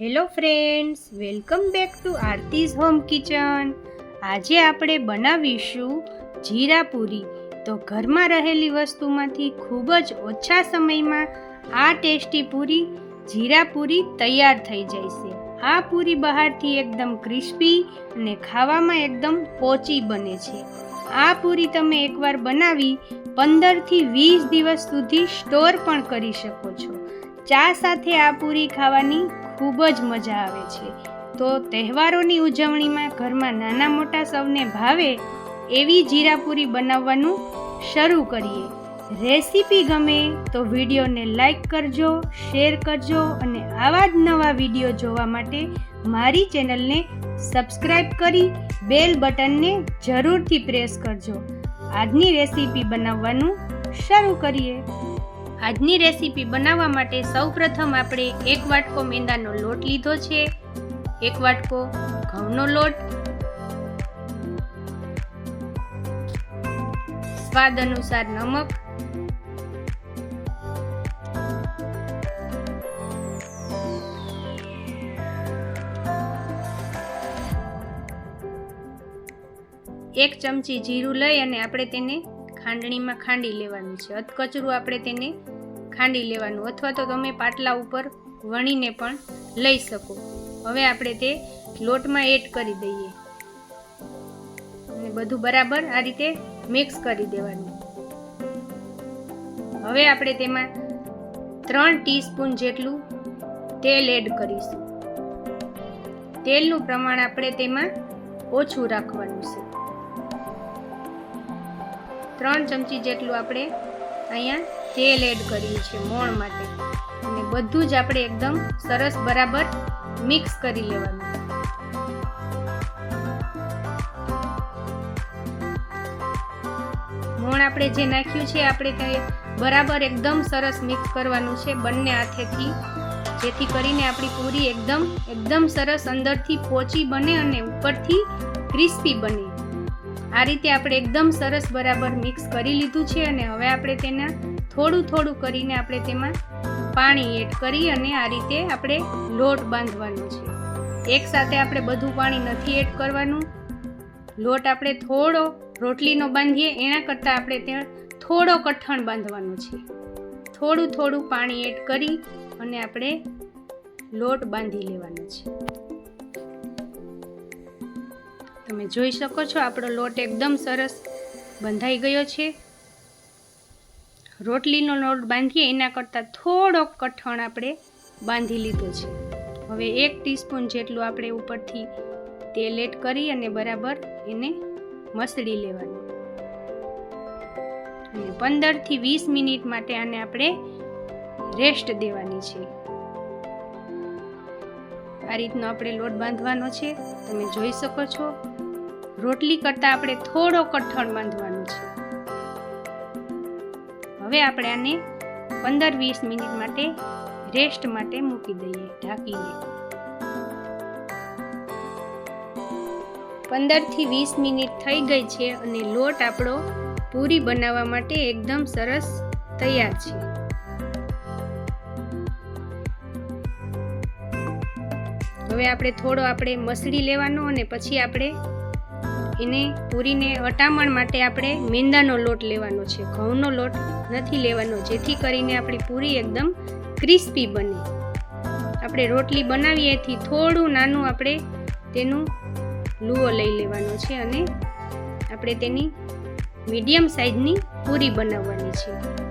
Hello friends, welcome back to Aarti's home kitchen. આજે આપણે બનાવીશું જીરા પૂરી. તો ઘરમાં રહેલી વસ્તુમાંથી ખૂબ જ ઓછા સમયમાં આ ટેસ્ટી પૂરી, જીરા પૂરી તૈયાર થઈ જાય છે. આ પૂરી બહારથી એકદમ ક્રિસ્પી અને ખાવામાં એકદમ પોચી બને છે. આ પૂરી તમે એકવાર બનાવી પંદરથી વીસ દિવસ સુધી સ્ટોર પણ કરી શકો છો. ચા સાથે આ પૂરી ખાવાની ખૂબ જ મજા આવે છે. તો તહેવારોની ઉજવણીમાં ઘરમાં નાના મોટા સૌને ભાવે એવી જીરાપુરી બનાવવાનું શરૂ કરીએ. રેસીપી ગમે તો વિડીયોને લાઈક કરજો, શેર કરજો અને આવા જ નવા વીડિયો જોવા માટે મારી ચેનલને સબસ્ક્રાઈબ કરી બેલ બટનને જરૂરથી પ્રેસ કરજો. આજની રેસીપી બનાવવાનું શરૂ કરીએ. આજની રેસીપી બનાવવા માટે સૌપ્રથમ આપણે એક વાટકો મેંદાનો લોટ લીધો છે. એક વાટકો ઘઉંનો લોટ. સ્વાદ અનુસાર નમક. એક ચમચી જીરું લઈ અને આપણે તેને ખાંડણીમાં ખાંડી લેવાનું છે. અધકચરું આપણે તેને ખાંડી લેવાનું. અથવા તો તમે પાટલા ઉપર વણીને પણ લઈ શકો. હવે આપણે તે લોટમાં એડ કરી દઈએ. અને બધું બરાબર આ રીતે મિક્સ કરી દેવાનું. હવે આપણે તેમાં ત્રણ ટીસ્પૂન જેટલું તેલ એડ કરીશું. તેલનું પ્રમાણ આપણે તેમાં ઓછું રાખવાનું છે. ત્રણ ચમચી જેટલું આપણે અહીંયા તેલ એડ કર્યું છે મોણ માટે. અને બધું જ આપણે એકદમ સરસ બરાબર મિક્સ કરી લેવાનું. મોણ આપણે જે નાખ્યું છે આપણે તે બરાબર એકદમ સરસ મિક્સ કરવાનું છે બંને હાથેથી. જેથી કરીને આપણી પૂરી એકદમ એકદમ સરસ અંદરથી પોચી બને અને ઉપરથી ક્રિસ્પી બને. આ રીતે આપણે એકદમ સરસ બરાબર મિક્સ કરી લીધું છે અને હવે આપણે તેના થોડું થોડું કરીને આપણે તેમાં પાણી એડ કરી અને આ રીતે આપણે લોટ બાંધવાનો છે. એકસાથે આપણે બધું પાણી નથી એડ કરવાનું. લોટ આપણે થોડો રોટલીનો બાંધીએ, એના કરતાં આપણે ત્યાં થોડો કઠણ બાંધવાનો છે. થોડું થોડું પાણી એડ કરી અને આપણે લોટ બાંધી લેવાનો છે. તમે જોઈ શકો છો, આપણો લોટ એકદમ સરસ બંધાઈ ગયો છે. રોટલીનો લોટ બાંધીએ, એના કરતાં થોડો કઠણ આપણે બાંધી લીધો છે. હવે એક ટીસ્પૂન જેટલું આપણે ઉપરથી તેલ એડ કરી અને બરાબર એને મસળી લેવાનું. અને પંદરથી વીસ મિનિટ માટે આને આપણે રેસ્ટ દેવાની છે. આ રીતનો આપણે લોટ બાંધવાનો છે. તમે જોઈ શકો છો. રોટલી કરતાં આપણે થોડો કઠણ બાંધવાનો છે. હવે આપણે આને પંદર વીસ મિનિટ માટે રેસ્ટ માટે મૂકી દઈએ, ઢાંકીને. પંદરથી વીસ મિનિટ થઈ ગઈ છે અને લોટ આપણો પૂરી બનાવવા માટે એકદમ સરસ તૈયાર છે. હવે આપણે થોડો આપણે મસળી લેવાનો અને પછી આપણે એને પૂરીને અટામણ માટે આપણે મેંદાનો લોટ લેવાનો છે. ઘઉંનો લોટ નથી લેવાનો, જેથી કરીને આપણી પૂરી એકદમ ક્રિસ્પી બને. આપણે રોટલી બનાવીએ એથી થોડું નાનું આપણે તેનું લૂવો લઈ લેવાનો છે અને આપણે તેની મીડિયમ સાઇઝની પૂરી બનાવવાની છે.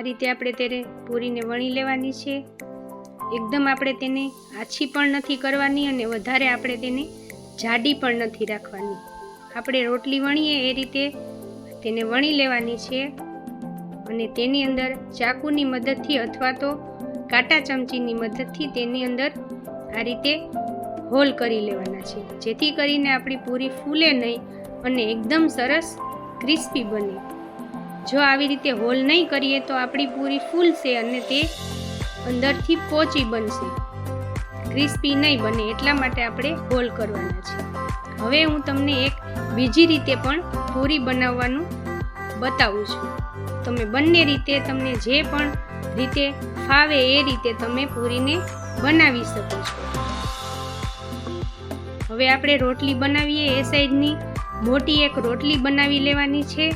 આ રીતે આપણે તેને પૂરીને વણી લેવાની છે. એકદમ આપણે તેને આછી પણ નથી કરવાની અને વધારે આપણે તેને જાડી પણ નથી રાખવાની. આપણે રોટલી વણીએ એ રીતે તેને વણી લેવાની છે અને તેની અંદર ચાકુની મદદથી અથવા તો કાંટા ચમચીની મદદથી તેની અંદર આ રીતે હોલ કરી લેવાના છે. જેથી કરીને આપણી પૂરી ફૂલે નહીં અને એકદમ સરસ ક્રિસ્પી બને. જો આવી રીતે હોલ નહીં કરીએ તો આપણી પૂરી ફૂલશે અને તે અંદરથી પોચી બનશે. ક્રિસ્પી નહીં બને એટલા માટે આપણે હોલ કરવાના છે. હવે હું તમને એક બીજી રીતે પણ પૂરી બનાવવાનું બતાવું છું. તમે બંને રીતે તમને જે પણ રીતે ફાવે એ રીતે તમે પૂરીને બનાવી શકો છો. હવે આપણે રોટલી બનાવીએ એ સાઈડની. મોટી એક રોટલી બનાવી લેવાની છે.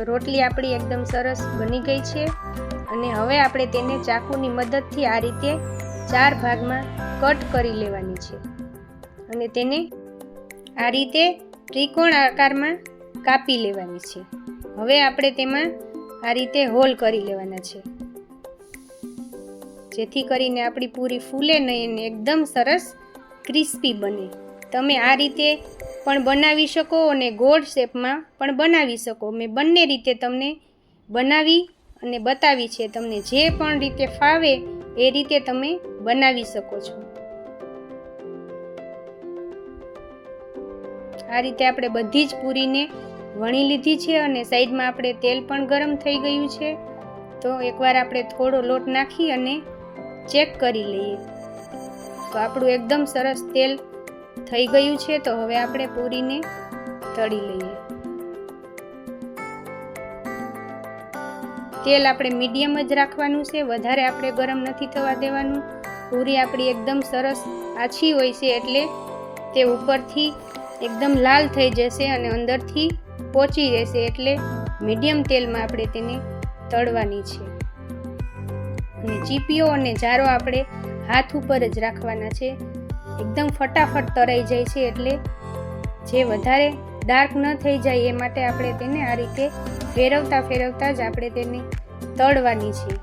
તો રોટલી આપણી એકદમ સરસ બની ગઈ છે. અને હવે આપણે તેને ચાકુની મદદથી આ રીતે ચાર ભાગમાં કટ કરી લેવાની છે. અને તેને આ રીતે ત્રિકોણ આકારમાં કાપી લેવાની છે. હવે આપણે તેમાં આ રીતે હોલ કરી લેવાના છે. જેથી કરીને આપણી પૂરી ફૂલે નહીં એકદમ સરસ ક્રિસ્પી બને. તમે આ રીતે પણ બનાવી શકો અને ગોળ શેપમાં પણ બનાવી શકો. મેં બંને રીતે તમને બનાવી અને બતાવી છે. તમને જે પણ રીતે ફાવે એ રીતે તમે બનાવી શકો છો. આ રીતે આપણે બધી જ પૂરીને વણી લીધી છે અને સાઈડમાં આપણે તેલ પણ ગરમ થઈ ગયું છે. તો એકવાર આપણે થોડો લોટ નાખી અને ચેક કરી લઈએ. તો આપણું એકદમ સરસ તેલ થઈ ગયું છે, તો હવે આપણે પૂરીને તળી લઈએ. તેલ આપણે મીડિયમ જ રાખવાનું છે, વધારે આપણે ગરમ નથી થવા દેવાનું. પૂરી આપણી એકદમ સરસ આછી હોય છે, એટલે તે ઉપરથી એકદમ લાલ થઈ જશે અને અંદરથી પોચી રહેશે એટલે મીડિયમ તેલમાં આપણે તેને તળવાની છે. અને ચીપીઓ અને જારો આપણે હાથ ઉપર જ રાખવાના છે. એકદમ ફટાફટ તરાઈ જાય છે એટલે જે વધારે ડાર્ક ન થઈ જાય એ માટે આપણે તેને આ રીતે ફેરવતા ફેરવતા જ આપણે તેને તળવાની છે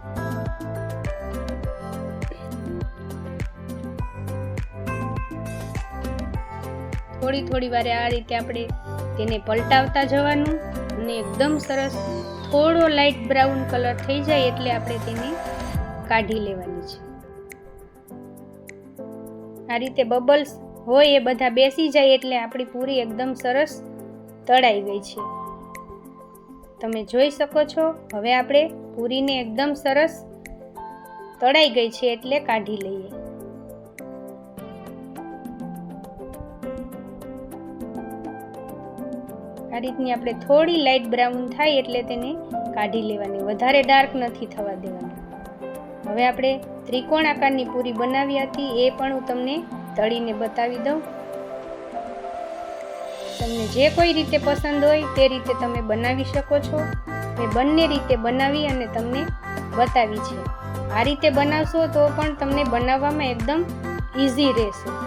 થોડી થોડી વારે આ રીતે આપણે તેને પલટાવતા જવાનું અને એકદમ સરસ થોડો લાઇટ બ્રાઉન કલર થઈ જાય એટલે આપણે તેને કાઢી લેવાની છે. આ રીતે બબલ્સ હોય એ બધા બેસી જાય એટલે આપણી પૂરી એકદમ સરસ તળાઈ ગઈ છે. તમે જોઈ શકો છો, હવે આપણે પૂરીને એકદમ સરસ તળાઈ ગઈ છે એટલે કાઢી લઈએ. આ રીતની આપણે થોડી લાઇટ બ્રાઉન થાય એટલે તેને કાઢી લેવાની. વધારે ડાર્ક નથી થવા દેવાની. હવે આપણે ત્રિકોણ આકારની પૂરી બનાવી હતી, એ પણ હું તમને તળીને બતાવી દઉં. તમને જે કોઈ રીતે પસંદ હોય તે રીતે તમે બનાવી શકો છો. મેં બંને રીતે બનાવી અને તમને બતાવી છે. આ રીતે બનાવશો તો પણ તમને બનાવવામાં એકદમ ઇઝી રહેશે.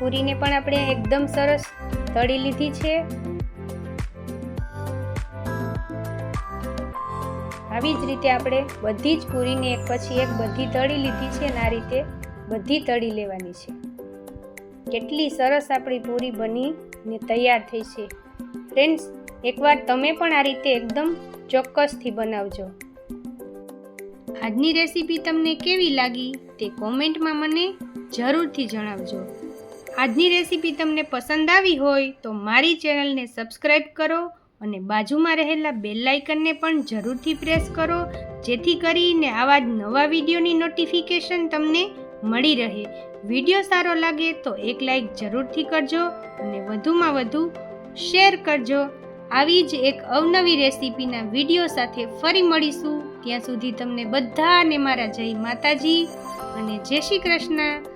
પૂરીને પણ આપણે એકદમ સરસ તળી લીધી છે. આવી જ રીતે આપણે બધી જ પૂરીને એક પછી એક બધી તળી લીધી છે અને આ રીતે બધી તળી લેવાની છે. કેટલી સરસ આપણી પૂરી બની ને તૈયાર થઈ છે. ફ્રેન્ડ્સ, એકવાર તમે પણ આ રીતે એકદમ ચોક્કસથી બનાવજો. આજની રેસીપી તમને કેવી લાગી તે કોમેન્ટમાં મને જરૂરથી જણાવજો. આજની રેસીપી તમને પસંદ આવી હોય તો મારી ચેનલને સબસ્ક્રાઈબ કરો અને બાજુમાં રહેલા બેલ લાઇકનને પણ જરૂરથી પ્રેસ કરો, જેથી કરીને આવા જ નવા વિડીયોની નોટિફિકેશન તમને મળી રહે. વીડિયો સારો લાગે તો એક લાઇક જરૂરથી કરજો અને વધુમાં વધુ શેર કરજો. આવી જ એક અવનવી રેસીપીના વીડિયો સાથે ફરી મળીશું. ત્યાં સુધી તમને બધાને મારા જય માતાજી અને જય શ્રી કૃષ્ણ.